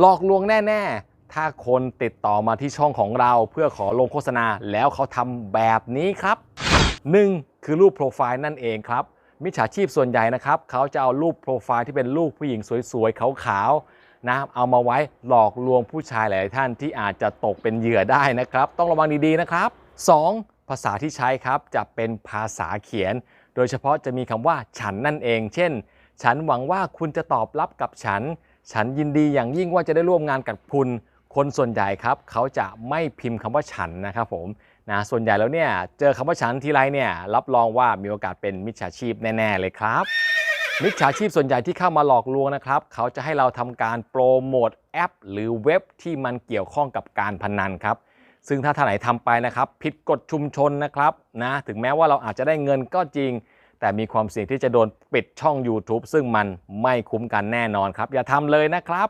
หลอกลวงแน่ ๆ ถ้าคนติดต่อมาที่ช่องของเราเพื่อขอลงโฆษณาแล้วเขาทำแบบนี้ครับ 1. คือรูปโปรไฟล์นั่นเองครับ มิจฉาชีพส่วนใหญ่นะครับเขาจะเอารูปโปรไฟล์ที่เป็นรูปผู้หญิงสวยๆขาวๆนะเอามาไว้หลอกลวงผู้ชายหลายท่านที่อาจจะตกเป็นเหยื่อได้นะครับ ต้องระวังดีๆนะครับ 2. ภาษาที่ใช้ครับจะเป็นภาษาเขียน โดยเฉพาะจะมีคำว่าฉันนั่นเอง เช่น ฉันหวังว่าคุณจะตอบรับกับฉัน ฉันยินดีอย่างยิ่งว่าจะได้ร่วมงานกับคุณ คนส่วนใหญ่ครับเขาจะไม่พิมพ์คำว่าฉันนะครับผมนะส่วนใหญ่แล้วเนี่ยเจอคำว่าฉันทีไรเนี่ยรับรองว่ามีโอกาสเป็นมิจฉาชีพแน่ๆเลยครับ มิจฉาชีพส่วนใหญ่ที่เข้ามาหลอกลวงนะครับเขาจะให้เราทำการโปรโมทแอป หรือเว็บที่มันเกี่ยวข้องกับการพนันครับซึ่งถ้าท่านไหนทำไปนะครับผิดกฎชุมชนนะครับนะถึงแม้ว่าเราอาจจะได้เงินก็จริง แต่มีความเสี่ยงที่จะโดนปิดช่อง YouTube ซึ่งมันไม่คุ้มกันแน่นอนครับ อย่าทำเลยนะครับ